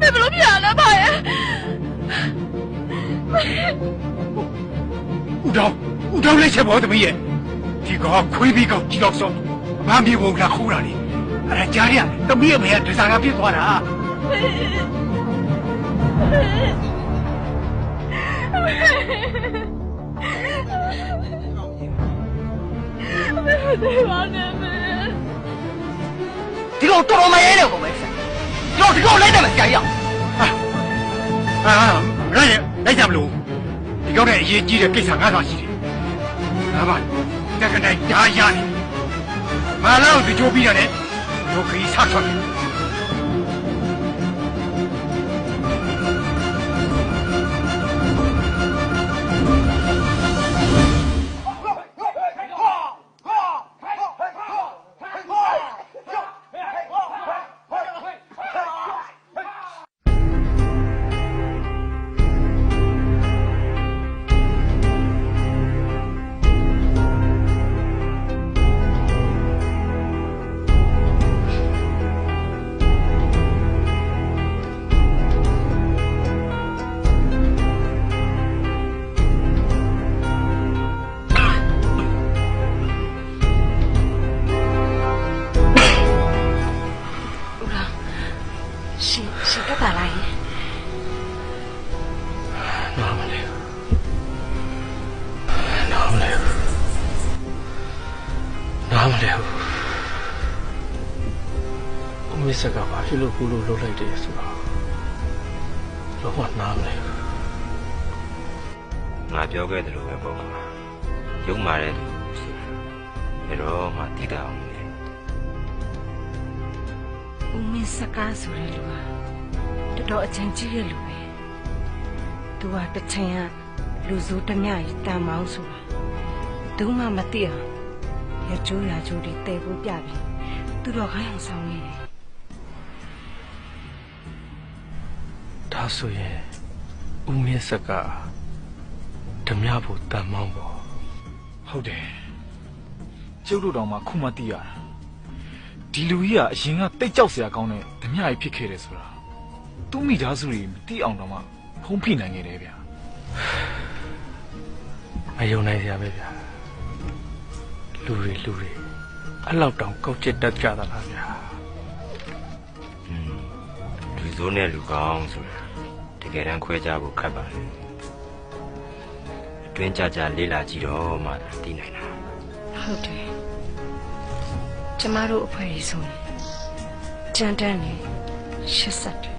မေဘလို့ပြရလဲဖရဲ့ဦးတော်ဦးတော်လက်ချက်ပေါ်သမီးရဲ့ဒီကောင်ခွေးပြီးကောင်ကြီးတော့ဆုံးအမမြေပုံကခိုးတာလေအဲ့ဒါကြားရသမီးရဲ့မေကဒဇာကပြစ်သွားတာမေပါနဲ့မေဒီကောင်တော်တော်မရဲတယ်ကောင်ပဲဆက်ကျွန် တော်ဒီကောင်လိုက်တယ်မကြာရအောင်ဟာဟာငါရဲ့လိုက်ကြမလို့ဒီကောင်နဲ့အရေးကြီးတဲ့ကိစ္စငါသာရှိတယ်ငါပါတက္ကနိုင်ဓာရနေမလာကိုကြိုးပြီးရတယ်ဒုက္ခကြီးဆောက်ထွက်တယ် ရှင်ရှင်တက်ပါလားယင်နားမလဲနားမလဲနားမလဲအမေစကဘာဖြစ်လို့ခုလိုလှုပ်လိုက်တယ်ဆိုတော့လောကနားမလဲငါပြောခဲ့တယ်လို့ပဲပေါ့ကွာရုံမာတဲ့သူဖြစ်တယ်ဘယ်တော့မှတိတာအောင်မလဲ ဦးမင်းစကားဆိုတဲ့လူဟာတော်တော်အချမ်းကြီးရဲ့လူပဲသူကတစ်ချိန်ကလူစိုးတမျှကြီးတန်မောင်းဆိုတာသူမှမသိအောင်ရကျိုးရကျိုးတွေတဲဖို့ပြပြီသူတော်ခိုင်းအောင်ဆောင်နေတယ်ဒါဆိုရင်ဦးမြင့်စကဓမြဖို့တန်မောင်းပေါ့ဟုတ်တယ်ကျုပ်တို့တောင်မှခုမှသိရတာ ဒီလူကြီးကအရင်ကတိတ်ကြောက်စရာကောင်းတဲ့ဓမြကြီးဖြစ်ခဲ့တယ်ဆိုတာသူ့မိသားစုတွေမသိအောင်တောင်မှဖုံးဖိနိုင်ခဲ့တယ်ဗျာမယုံနိုင်စရာပဲဗျာလူတွေလူတွေအဲ့လောက်တောင်ကောက်ကျစ်တတ်ကြတာလားဗျာလူစိုးနဲ့လူကောင်းဆိုတာတကယ်တမ်းခွဲခြားဖို့ခက်ပါလေအတွင်းကြကြလေးလာကြည့်တော့မှသိနိုင်တာဟုတ်တယ် ကျမတို့အဖွဲ့ကြီးဆိုရင်ကြမ်းတမ်းနေရှစ်ဆက်တယ်